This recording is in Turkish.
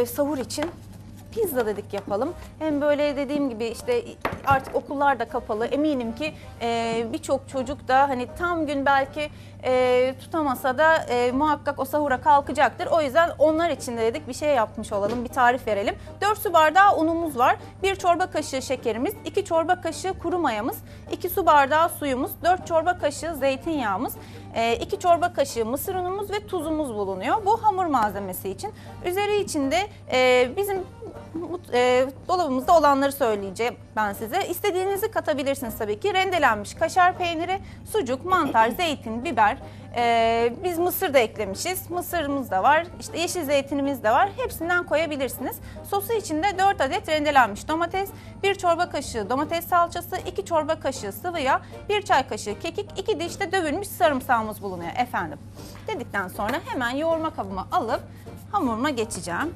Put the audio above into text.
E, sahur için pizza dedik yapalım. Hem böyle dediğim gibi işte artık okullar da kapalı. Eminim ki birçok çocuk da hani tam gün belki e, tutamasa da e, muhakkak o sahura kalkacaktır. O yüzden onlar için de dedik bir şey yapmış olalım, bir tarif verelim. 4 su bardağı unumuz var. 1 çorba kaşığı şekerimiz, 2 çorba kaşığı kuru mayamız, 2 su bardağı suyumuz, 4 çorba kaşığı zeytinyağımız, 2 çorba kaşığı mısır unumuz ve tuzumuz bulunuyor. Bu hamur malzemesi için. Üzeri içinde e, bizim e, dolabımızda olanları söyleyeceğim ben size. İstediğinizi katabilirsiniz tabii ki. Rendelenmiş kaşar peyniri, sucuk, mantar, zeytin, biber. E, biz mısır da eklemişiz. Mısırımız da var. İşte yeşil zeytinimiz de var. Hepsinden koyabilirsiniz. Sosu içinde 4 adet rendelenmiş domates, 1 çorba kaşığı domates salçası, 2 çorba kaşığı sıvı yağ, 1 çay kaşığı kekik, 2 diş de dövülmüş sarımsağımız bulunuyor efendim. Dedikten sonra hemen yoğurma kabıma alıp hamuruma geçeceğim.